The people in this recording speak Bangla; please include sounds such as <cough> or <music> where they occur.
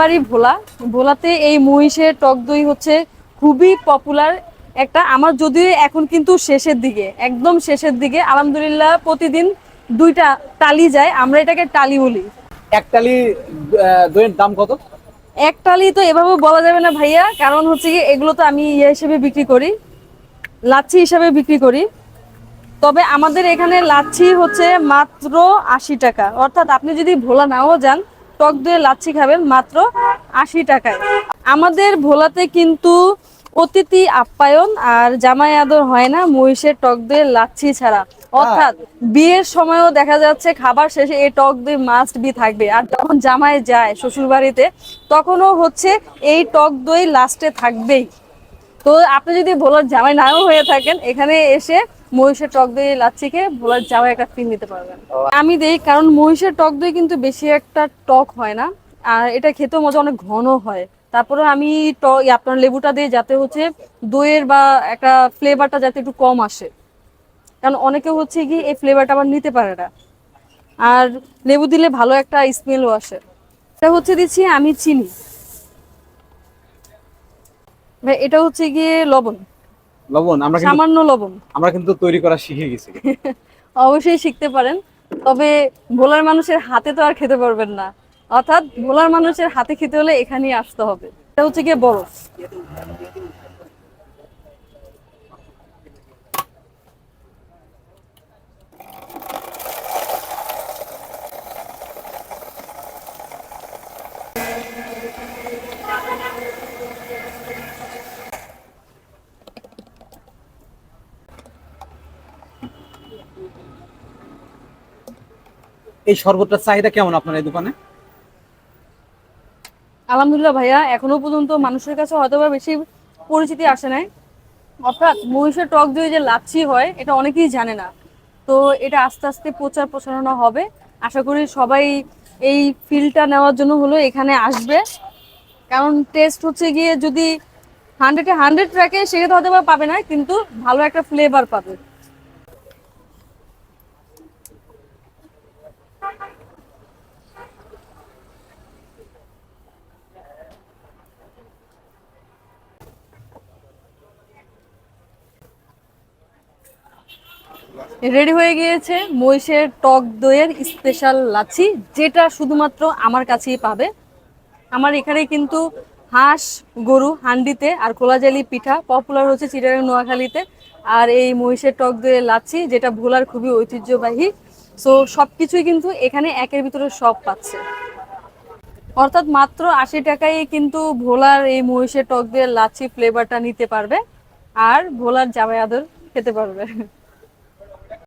বাড়ি ভোলা। ভোলাতে এই মহিষের টক দই হচ্ছে খুবই পপুলার একটা। আমার যদিও এখন কিন্তু শেষের দিকে একদম শেষের দিকে। আলহামদুলিল্লাহ প্রতিদিন দুইটা টালি যায় আমরা এটাকে টালি বলি। একটালি দইয়ের দাম কত? এক টালি তো এভাবে বলা যাবে না ভাইয়া কারণ হচ্ছে কি এগুলো তো আমি ইয়ে হিসেবে বিক্রি করি লাচ্ছি হিসাবে বিক্রি করি। তবে আমাদের এখানে লাচ্ছি হচ্ছে মাত্র আশি টাকা। অর্থাৎ আপনি যদি ভোলা নাও যান টক দইয়ে লাচ্ছি খাবেন মাত্র আশি টাকায়। আমাদের ভোলাতে কিন্তু অতিথি আপ্যায়ন আর জামাই আদর হয় না মহিষের টক দইয়ের লাচ্ছি ছাড়া। অর্থাৎ বিয়ের সময়ও দেখা যাচ্ছে খাবার শেষে এই টক দই মাস্ট বি থাকবে। আর যখন জামাই যায় শ্বশুর বাড়িতে তখনও হচ্ছে এই টক দই লাস্টে থাকবেই। তো আপনি যদি ভোলার জামাই নাও হয়ে থাকেন এখানে এসে মহিষের টক দই লাচ্ছিকে ভোলার জামাই একটা ফিল নিতে পারবেন। আমি দেই কারণ মহিষের টক দই কিন্তু বেশি একটা টক হয় না। আর এটা খেতেও মজা অনেক ঘন হয়। তারপরে আমি আপনার লেবুটা দিয়ে যাতে হচ্ছে দইয়ের বা একটা ফ্লেভারটা যাতে একটু কম আসে। কারণ অনেকে হচ্ছে কি এই ফ্লেভারটা আবার নিতে পারে না। আর লেবু দিলে ভালো একটা স্মেলও আসে। এটা হচ্ছে দিচ্ছি আমি চিনি। এটা হচ্ছে গিয়ে লবণ। লবণ আমরা সামান্য লবণ। আমরা কিন্তু তৈরি করা শিখে গেছি। <laughs> অবশ্যই শিখতে পারেন। তবে ভোলার মানুষের হাতে তো আর খেতে পারবেন না। অর্থাৎ ভোলার মানুষের হাতে খেতে হলে এখানেই আসতে হবে। এটা হচ্ছে গিয়ে বরফ। এই শরবতটার চাহিদা কেমন আপনার এই দোকানে? আলহামদুলিল্লাহ ভাইয়া, এখনও পর্যন্ত মানুষের কাছে হয়তো বা বেশি পরিচিতি আসে নাই। অর্থাৎ মহিষের টক দই যে লাচ্ছি হয়, এটা অনেকেই জানে না। তো এটা আস্তে আস্তে প্রচার প্রসারণা হবে। আশা করি সবাই এই ফিলটা নেওয়ার জন্য হলো এখানে আসবে। কারণ টেস্ট হচ্ছে গিয়ে যদি হান্ড্রেডে হান্ড্রেড রাখে সেক্ষেত্রে হয়তো বা পাবে না, কিন্তু ভালো একটা ফ্লেভার পাবে। রেডি হয়ে গিয়েছে মহিষের টক দইয়ের স্পেশাল লাচ্ছি, যেটা শুধুমাত্র আমার কাছেই পাবে। আমার এখানে কিন্তু হাঁস, গরু, হান্ডিতে আর কোলাজালি পিঠা পপুলার হচ্ছে চিটাগাং নোয়াখালীতে। আর এই মহিষের টক দইয়ের লাচ্ছি, যেটা ভোলার খুবই ঐতিহ্যবাহী। সো সবকিছুই কিন্তু এখানে একের ভিতরে সব পাচ্ছে। অর্থাৎ মাত্র আশি টাকায় কিন্তু ভোলার এই মহিষের টক দইয়ের লাচ্ছি ফ্লেভারটা নিতে পারবে। আর ভোলার জামাই আদর খেতে পারবে।